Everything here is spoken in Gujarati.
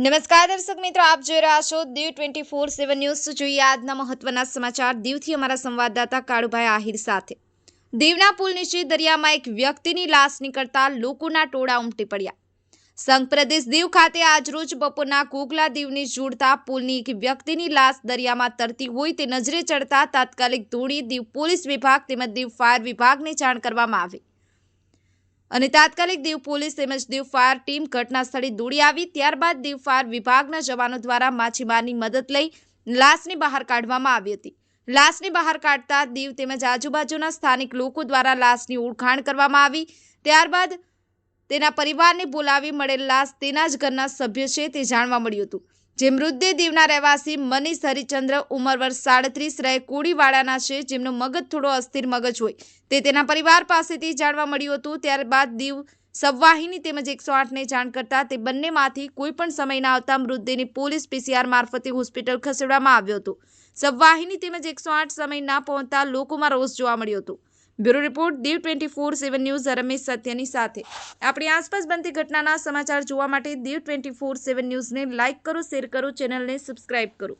નમસ્કાર દર્શક મિત્રો, આપ જોઈ રહ્યા છો Diu twenty four seven news. જોઈએ આજના મહત્વના સમાચાર દીવથી અમારા સંવાદદાતા કાળુભાઈ આહિર સાથે. દીવના પુલ નીચે દરિયામાં એક વ્યક્તિની લાશ નીકળતા લોકોના ટોળા ઉમટી પડ્યા. સંઘ પ્રદેશ દીવ ખાતે આજરોજ બપોરના કોગલા દીવની જોડતા પુલની એક વ્યક્તિની લાશ દરિયામાં તરતી હોય તે નજરે ચડતા તાત્કાલિક ધોળી દીવ પોલીસ વિભાગ તેમજ દીવ ફાયર વિભાગને જાણ કરવામાં આવી. અને તાત્કાલિક દીવ પોલીસ તેમજ દીવ ફાયર ટીમ ઘટના સ્થળે દોડી આવી. ત્યારબાદ દીવ ફાયર વિભાગના જવાનો દ્વારા માછીમારની મદદ લઈ લાશને બહાર કાઢવામાં આવી હતી. લાશને બહાર કાઢતા દીવ તેમજ આજુબાજુના સ્થાનિક લોકો દ્વારા લાશની ઓળખાણ કરવામાં આવી. ત્યારબાદ તેના પરિવારને બોલાવી મળેલ લાશ તેના જ ઘરના સભ્ય છે તે જાણવા મળ્યું હતું. જે મૃતદેહ દીવના રહેવાસી મનીષ હરિચંદ્ર ઉંમર વર્ષ સાડત્રીસ રહે, કોડીવાડાના છે, જેમનો મગજ થોડો અસ્થિર મગજ હોય. તે તેના પરિવાર પાસેથી જાણવા મળ્યું હતું. ત્યારબાદ દીવ સબવાહિની તેમજ એકસો આઠને જાણ કરતા તે બંનેમાંથી કોઈ પણ સમયના આવતા મૃતદેહને પોલીસ પીસીઆર મારફતે હોસ્પિટલ ખસેડવામાં આવ્યો હતો. સબવાહિની તેમજ એકસો આઠ સમય ના પહોંચતા લોકોમાં રોષ જોવા મળ્યો હતો. Bureau report, Diu twenty four seven news, Ramesh સત્યની સાથે. આપણી આસપાસ બનતી ઘટનાના સમાચાર જોવા માટે દીવ ટ્વેન્ટી ફોર સેવન ન્યૂઝને લાઇક કરો, શેર કરો, ચેનલને સબસ્ક્રાઇબ કરો.